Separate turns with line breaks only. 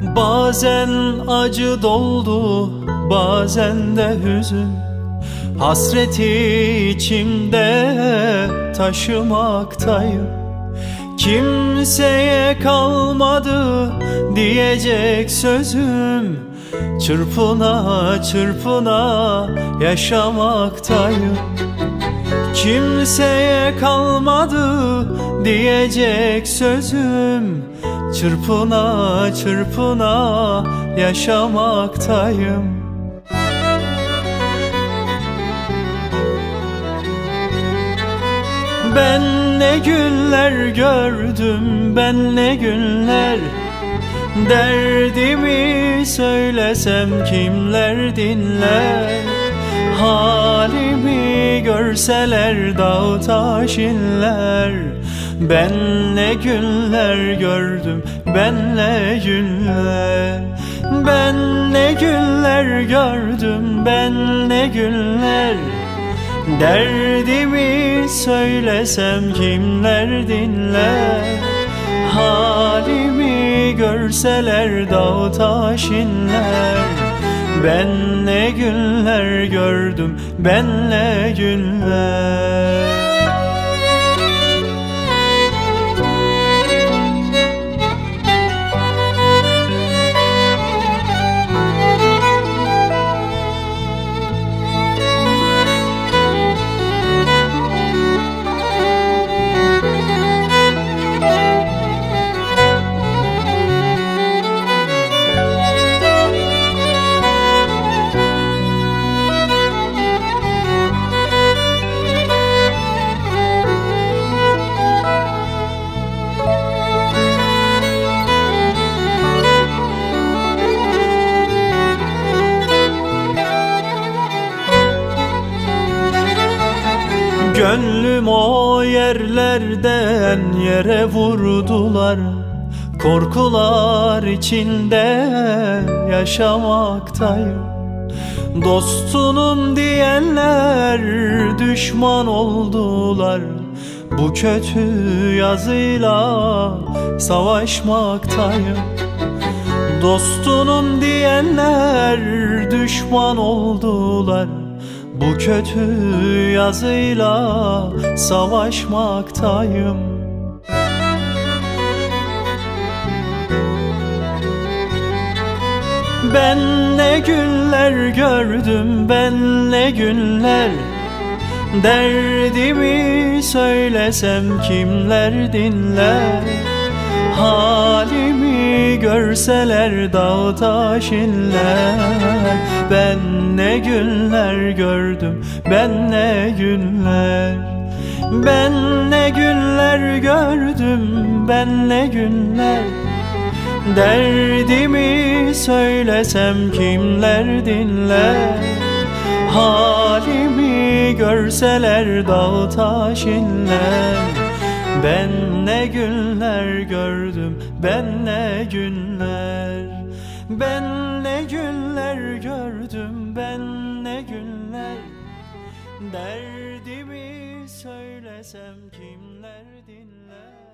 Bazen acı doldu bazen de hüzün. Hasreti içimde taşımaktayım. Kimseye kalmadı diyecek sözüm. Çırpına çırpına yaşamaktayım Kimseye kalmadı diyecek sözüm. Çırpına çırpına yaşamaktayım. Ben ne günler gördüm ben ne günler Derdimi söylesem kimler dinler Halimi görseler dağ taş inler Ben ne günler gördüm ben ne günler Ben ne günler gördüm ben ne günler Derdimi söylesem kimler dinler? Halimi görseler dağ taş inler Ben ne günler gördüm ben ne günler Gönlüm o yerlerden yere vurdular. Korkular içinde yaşamaktayım. Dostunum diyenler düşman oldular. Bu kötü yazıyla savaşmaktayım. Dostunum diyenler düşman oldular Bu kötü yazıyla savaşmaktayım. Ben ne günler gördüm ben ne günler Derdimi söylesem kimler dinler Halimi görseler dağ taş inler Ben ne günler gördüm ben ne günler Ben ne günler gördüm ben ne günler Derdimi söylesem kimler dinler? Halimi görseler dağ taş inler Ben ne günler gördüm ben ne günler. Ben ne günler gördüm ben ne günler. Derdimi söylesem kimler dinler